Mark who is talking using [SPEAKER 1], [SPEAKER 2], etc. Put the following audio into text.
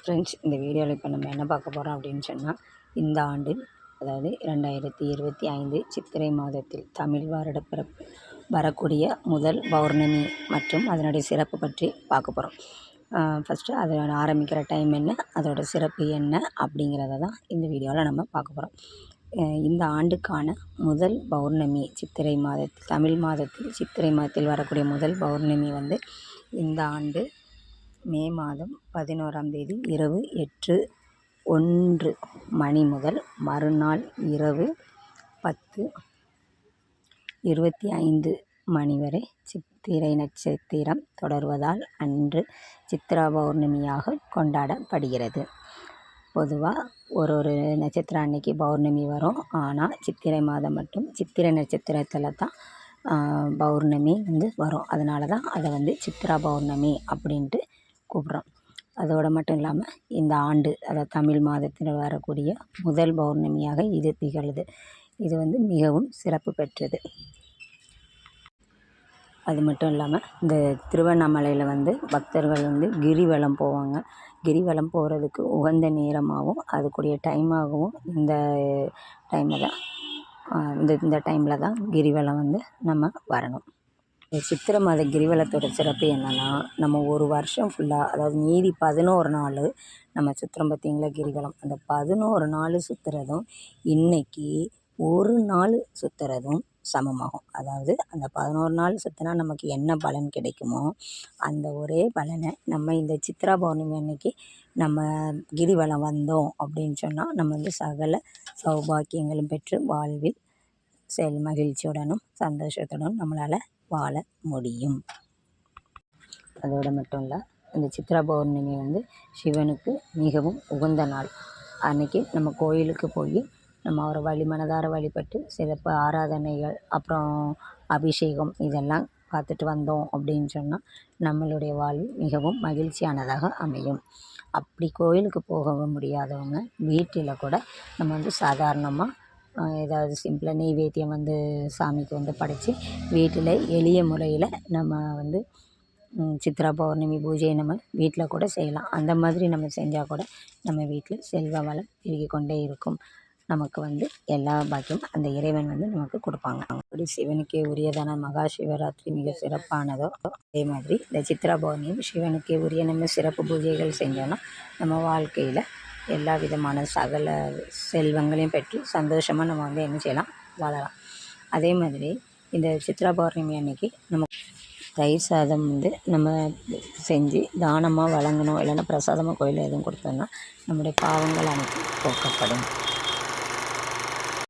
[SPEAKER 1] Friends இந்த வீடியோவில் இப்போ நம்ம என்ன பார்க்க போகிறோம் அப்படின்னு சொன்னால் இந்த ஆண்டு அதாவது ரெண்டாயிரத்தி இருபத்தி ஐந்து சித்திரை மாதத்தில் தமிழ் வருட பிறப்பு வரக்கூடிய முதல் பௌர்ணமி மற்றும் அதனுடைய சிறப்பு பற்றி பார்க்க போகிறோம் ஃபஸ்ட்டு அதை ஆரம்பிக்கிற டைம் என்ன அதோட சிறப்பு என்ன அப்படிங்கிறத தான் இந்த வீடியோவில் நம்ம பார்க்க போகிறோம் இந்த ஆண்டுக்கான முதல் பௌர்ணமி சித்திரை மாதத்தில் தமிழ் மாதத்தில் சித்திரை மாதத்தில் வரக்கூடிய முதல் பௌர்ணமி வந்து இந்த ஆண்டு மே மாதம் பதினோராம் தேதி இரவு எட்டு ஒன்று மணி முதல் மறுநாள் இரவு பத்து இருபத்தி ஐந்து மணி வரை சித்திரை நட்சத்திரம் தொடர்வதால் அன்று சித்ரா பௌர்ணமியாக கொண்டாடப்படுகிறது. பொதுவாக ஒரு ஒரு நட்சத்திரம் அன்னைக்கு பௌர்ணமி வரும். ஆனால் சித்திரை மாதம் மட்டும் சித்திரை நட்சத்திரத்தில் தான் பௌர்ணமி வந்து வரும். அதனால தான் அதை வந்து சித்ரா பௌர்ணமி அப்படின்ட்டு கூப்பிட்றோம். அதோடு மட்டும் இல்லாமல் இந்த ஆண்டு அதாவது தமிழ் மாதத்தில் வரக்கூடிய முதல் பௌர்ணமியாக இது திகழுது. இது வந்து மிகவும் சிறப்பு பெற்றது. அது மட்டும் இல்லாமல் இந்த திருவண்ணாமலையில் வந்து பக்தர்கள் வந்து கிரிவலம் போவாங்க. கிரிவலம் போகிறதுக்கு உகந்த நேரமாகவும் அதுக்குரிய டைமாகவும் இந்த டைமில் தான் இந்த இந்த டைமில் தான் கிரிவலம் வந்து நம்ம வரணும். சித்திரை மாத கிரிவலத்தோட சிறப்பு என்னென்னா நம்ம ஒரு வருஷம் ஃபுல்லாக அதாவது மீதி பதினோரு நாள் நம்ம சுற்றுறோம் பார்த்திங்களா கிரிவலம். அந்த பதினோரு நாள் சுற்றுறதும் இன்றைக்கி ஒரு நாள் சுற்றுறதும் சமமாகும். அதாவது அந்த பதினோரு நாள் சுற்றினா நமக்கு என்ன பலன் கிடைக்குமோ அந்த ஒரே பலனை நம்ம இந்த சித்ரா பௌர்ணமி அன்னைக்கு நம்ம கிரிவலம் வந்தோம் அப்படின்னு சொன்னால் நம்ம வந்து சகல சௌபாக்கியங்களும் பெற்று வாழ்வில் செல் மகிழ்ச்சியுடனும் சந்தோஷத்துடனும் நம்மளால் வாழ முடியும். அதோடு மட்டும் இல்லை இந்த சித்ரா பௌர்ணமி வந்து சிவனுக்கு மிகவும் உகந்த நாள். அன்றைக்கி நம்ம கோயிலுக்கு போய் நம்ம அவரை வழி மனதார வழிபட்டு சிறப்பு ஆராதனைகள் அப்புறம் அபிஷேகம் இதெல்லாம் பார்த்துட்டு வந்தோம் அப்படின்னு சொன்னால் நம்மளுடைய வாழ்வு மிகவும் மகிழ்ச்சியானதாக அமையும். அப்படி கோயிலுக்கு போக முடியாதவங்க வீட்டில் கூட நம்ம வந்து சாதாரணமாக ஏதாவது சிம்பிளாக நெய்வேத்தியம் வந்து சாமிக்கு வந்து படைத்து வீட்டில் எளிய முறையில் நம்ம வந்து சித்ரா பௌர்ணமி பூஜையை நம்ம வீட்டில் கூட செய்யலாம். அந்த மாதிரி நம்ம செஞ்சால் கூட நம்ம வீட்டில் செல்வ வளம் பெருகி கொண்டே இருக்கும். நமக்கு வந்து எல்லா பாக்கியமும் அந்த இறைவன் வந்து நமக்கு கொடுப்பாங்க. அப்படி சிவனுக்கே உரியதான மகா சிவராத்திரி மிக சிறப்பானதோ அதே மாதிரி இந்த சித்ரா பௌர்ணமி சிவனுக்கே உரிய நம்ம சிறப்பு பூஜைகள் செஞ்சோன்னா நம்ம வாழ்க்கையில் எல்லா விதமான சகல செல்வங்களையும் பெற்று சந்தோஷமாக நம்ம வந்து என்ன செய்யலாம்? வாழலாம். அதே மாதிரி இந்த சித்ரா பௌர்ணமி அன்னைக்கு நம்ம தயிர் சாதம் வந்து நம்ம செஞ்சு தானமாக வழங்கணும் இல்லைன்னா பிரசாதமாக கோயிலில் எதுவும் கொடுத்தோம்னா நம்முடைய பாவங்கள் அனைத்தும் போக்கப்படும்.